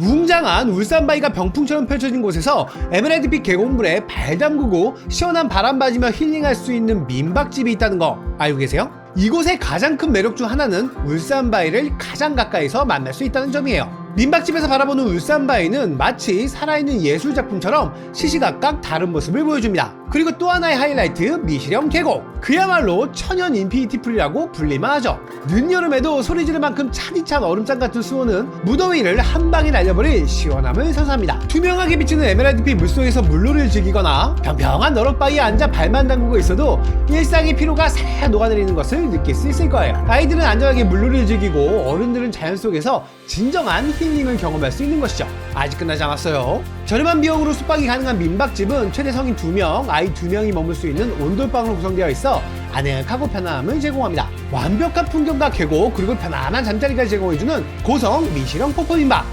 웅장한 울산바위가 병풍처럼 펼쳐진 곳에서 에메랄드빛 계곡물에 발 담그고 시원한 바람 맞으며 힐링할 수 있는 민박집이 있다는 거 알고 계세요? 이곳의 가장 큰 매력 중 하나는 울산바위를 가장 가까이서 만날 수 있다는 점이에요. 민박집에서 바라보는 울산바위는 마치 살아있는 예술작품처럼 시시각각 다른 모습을 보여줍니다. 그리고 또 하나의 하이라이트 미시령 계곡 그야말로 천연 인피니티 풀이라고 불리만 하죠. 늦여름에도 소리 지를 만큼 차디찬 얼음장 같은 수온은 무더위를 한 방에 날려버릴 시원함을 선사합니다. 투명하게 비치는 에메랄드빛 물속에서 물놀이를 즐기거나 평평한 너럭바위에 앉아 발만 담그고 있어도 일상의 피로가 살짝 녹아내리는 것을 느낄 수 있을 거예요. 아이들은 안전하게 물놀이를 즐기고 어른들은 자연 속에서 진정한 힐링을 경험할 수 있는 것이죠. 아직 끝나지 않았어요. 저렴한 비용으로 숙박이 가능한 민박집은 최대 성인 2명, 아이 2명이 머물 수 있는 온돌방으로 구성되어 있어 아늑하고 편안함을 제공합니다. 완벽한 풍경과 계곡 그리고 편안한 잠자리까지 제공해주는 고성 미시령 폭포 민박